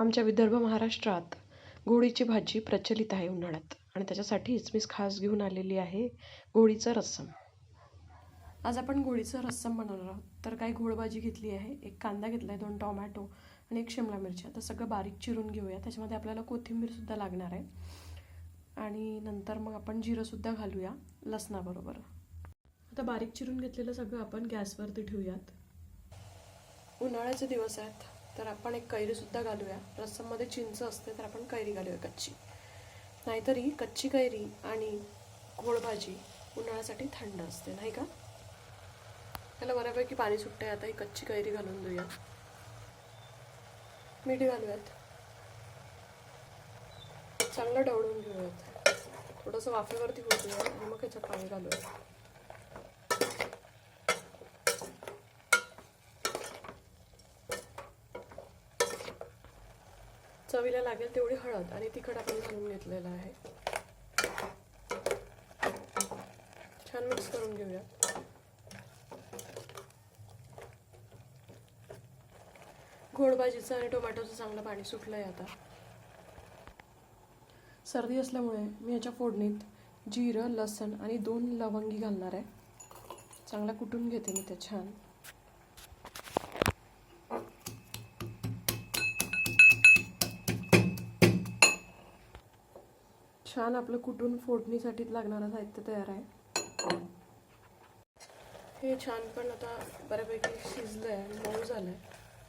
आमच्या विदर्भ महाराष्ट्रात गोडीची भाजी प्रचलित आहे उन्हाळ्यात आणि त्याच्यासाठीच मीच खास घेऊन आलेली आहे गोडीचं रस्सम. आज आपण गोडीचं रस्सम बनवणार आहोत. तर काही गोड भाजी घेतली आहे एक कांदा घेतला आहे दोन टोमॅटो आणि एक शिमला मिरची. आता सगळं बारीक चिरून घेऊया. त्याच्यामध्ये आपल्याला कोथिंबीरसुद्धा लागणार आहे. आणि नंतर मग आपण जिरंसुद्धा घालूया लसणाबरोबर. आता बारीक चिरून घेतलेलं सगळं आपण गॅसवरती ठेवूयात. उन्हाळ्याचे दिवस आहेत. तर आपण एक कैरीसुद्धा घालूया. रस्सममध्ये चिंच असते तर आपण कैरी घालूया कच्ची. नाहीतरी कच्ची कैरी आणि गोड भाजी उन्हाळ्यासाठी थंड असते नाही का? त्याला बऱ्यापैकी पाणी सुटतंय आता ही कच्ची कैरी घालून देऊया. मीठ घालूयात. चांगलं डवळून घेऊयात. थोडंसं वाफेवरती होऊया आणि मग ह्याच्यात पाणी घालूया चवीला लागेल तेवढी हळद आणि तिखट आपण घालून घेतलेलं आहे. छान मिक्स करून घेऊया गोड भाजीचं आणि टोमॅटोचं चांगलं पाणी सुटलं आहे आता. सर्दी असल्यामुळे मी याच्या फोडणीत जिरं लसण आणि दोन लवंगी घालणार आहे. चांगला कुटून घेते मी ते छान. छान आपलं कुटून फोडणीसाठी लागणारं साहित्य तयार आहे. हे छान पण आता बऱ्यापैकी शिजलं आहे मऊ झालं आहे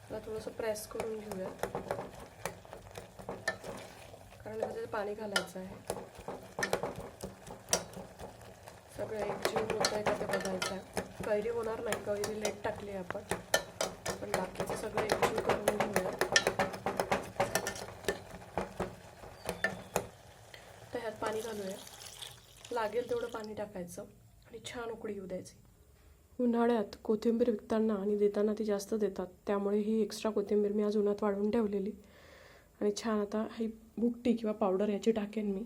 त्याला थोडंसं प्रेस करून घेऊया. कारण त्याच्यात पाणी घालायचं आहे. सगळं एकजीव होत आहे का ते बघायचं आहे. कैरी होणार नाही कैरी लेट टाकली आहे आपण. पाणी घालूया. लागेल तेवढं पाणी टाकायचं आणि छान उकळी येऊ द्यायची. उन्हाळ्यात कोथिंबीर विकताना आणि देताना ती जास्त देतात त्यामुळे ही एक्स्ट्रा कोथिंबीर मी आज उन्हात वाढवून ठेवलेली. आणि छान आता ही बुकटी किंवा पावडर याची टाकेन मी.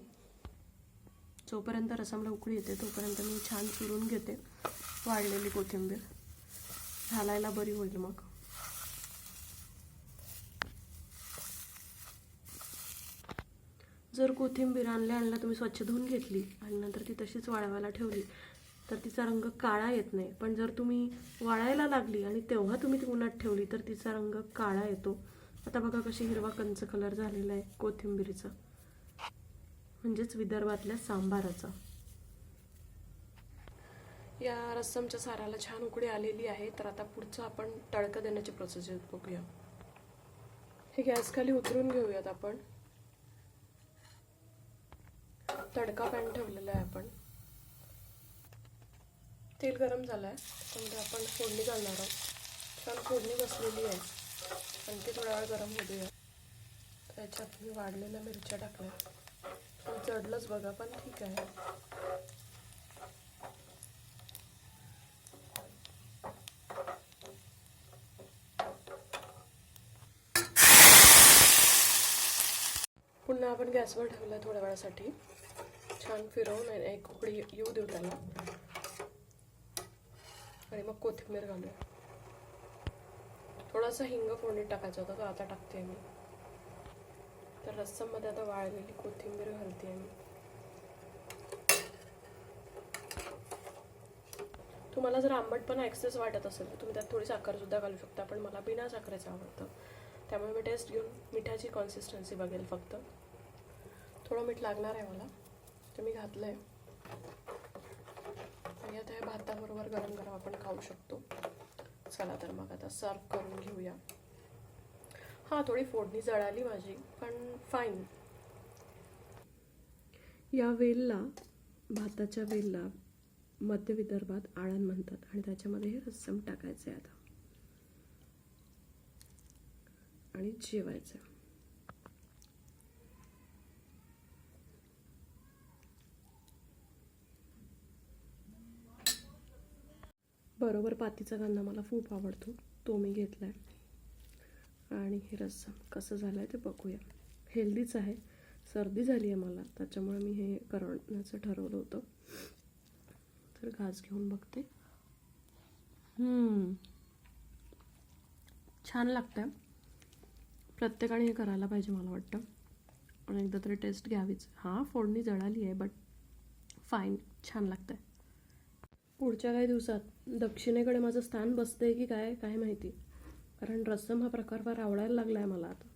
जोपर्यंत रसमला उकळी येते तोपर्यंत मी छान चुरून घेते वाढलेली कोथिंबीर. घालायला बरी होईल मग. जर कोथिंबीर आणल्या आणला तुम्ही स्वच्छ धुवून घेतली आणि नंतर ती तशीच वाळवायला ठेवली तर तिचा रंग काळा येत नाही. पण जर तुम्ही वाळायला लागली आणि तेव्हा तुम्ही ती उन्हात ठेवली तर तिचा रंग काळा येतो. आता बघा कशी हिरवा कंच कलर झालेला आहे कोथिंबीरीचा. म्हणजेच विदर्भातल्या सांबाराचा. या रस्समच्या साराला छान उकडी आलेली आहे तर आता पुढचं आपण तडका देण्याची प्रोसेस बघूया. हे गॅस खाली उतरून घेऊयात आपण. तडका पॅन ठेवलेला आहे आपण. तेल गरम झालं आहे त्यामध्ये आपण फोडणी घालणार आहोत. छान फोडणी बसलेली आहे. आणि ते थोडा वेळ गरम होऊ द्या त्याच्यात मी वाढलेल्या मिरच्या टाकल्या. चढलंच बघा पण ठीक आहे. पुन्हा आपण गॅसवर ठेवलं थोड्या वेळासाठी. छान फिरवून एक उकडी येऊ देऊ त्याला. आणि मग कोथिंबीर घालू थोडासा हिंग फोडणीत टाकायचा होता तो आता टाकते मी. तर रस्सममध्ये आता वाळलेली कोथिंबीर घालते मी. तुम्हाला जर आंबटपणा एक्सेस वाटत असेल तर तुम्ही त्यात थोडी साखर सुद्धा घालू शकता पण मला बिना साखरेचं आवडतं. त्यामुळे मी टेस्ट घेऊन मिठाची कॉन्सिस्टन्सी बघेल फक्त. थोडं मीठ लागणार आहे मला. ते मी घातलं आहे आणि आता हे भाताबरोबर गरम गरम आपण खाऊ शकतो. चला तर मग आता सर्व करून घेऊया. हां थोडी फोडणी जळाली माझी पण फाईन या वेलला भाताच्या वेलला मध्य विदर्भात आळण म्हणतात आणि त्याच्यामध्ये हे रस्सम टाकायचं आहे आता. आणि जेवायचं बरोबर पातीचा कांदा मला खूप आवडतो. तो मी घेतला आहे आणि हे रस्सा कसं झालं आहे ते बघूया. हेल्दीच आहे. सर्दी झाली आहे मला. त्याच्यामुळे मी हे करण्याचं ठरवलं होतं. तर घास घेऊन बघते. छान लागतं प्रत्येकाने हे करायला पाहिजे मला वाटतं. आणि एकदा तरी टेस्ट घ्यावीच. हां फोडणी जळाली आहे बट फाईन छान लागतं आहे पुढच्या काही दिवसात दक्षिणेकडे माझं स्थान बसतं आहे की काय काय माहिती. कारण रस्सम हा प्रकार फार आवडायला लागला आहे मला आता.